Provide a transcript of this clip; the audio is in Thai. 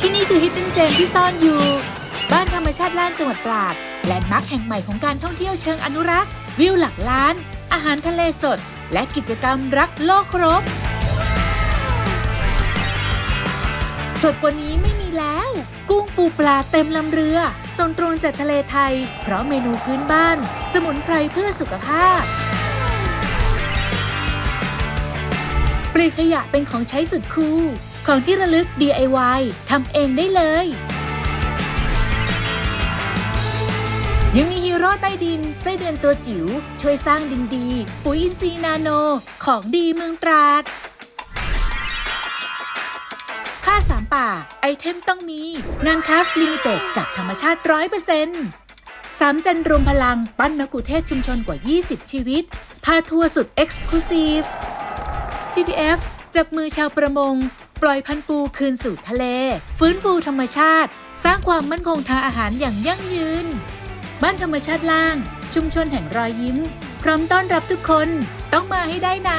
ที่นี่คือ Hidden Gem ที่ซ่อนอยู่ บ้านธรรมชาติล้านจังหวัดตราดแลนด์มาร์คแห่งใหม่ของการท่องเที่ยวเชิงอนุรักษ์ วิวหลักล้าน อาหารทะเลสด และกิจกรรมรักโลกครบ สดกว่านี้ไม่มีแล้ว กุ้งปูปลาเต็มลำเรือส่งตรงจากทะเลไทย เพราะเมนูพื้นบ้าน สมุนไพรเพื่อสุขภาพปลีกขยะเป็นของใช้สุดคูล ของที่ระลึก DIY ทำเองได้เลย ยังมีฮีโร่ใต้ดิน ไส้เดือนตัวจิ๋ว ช่วยสร้างดินดี ปุ๋ยอินทรีย์นาโน ของดีเมืองตราด ผ้าสามป่า ไอเทมต้องมี งานคราฟลิมิเต็ดจากธรรมชาติร้อยเปอร์เซ็นต์สามจันรวมพลังปั้นนกุเทศชุมชนกว่า 20 ชีวิต พาทัวร์สุดเอ็กซ์คลูซีฟ CPF จับมือชาวประมง ปล่อยพันปูคืนสู่ทะเล ฟื้นฟูธรรมชาติ สร้างความมั่นคงทางอาหารอย่างยั่งยืน บ้านธรรมชาติล่าง ชุมชนแห่งรอยยิ้ม พร้อมต้อนรับทุกคนต้องมาให้ได้นะ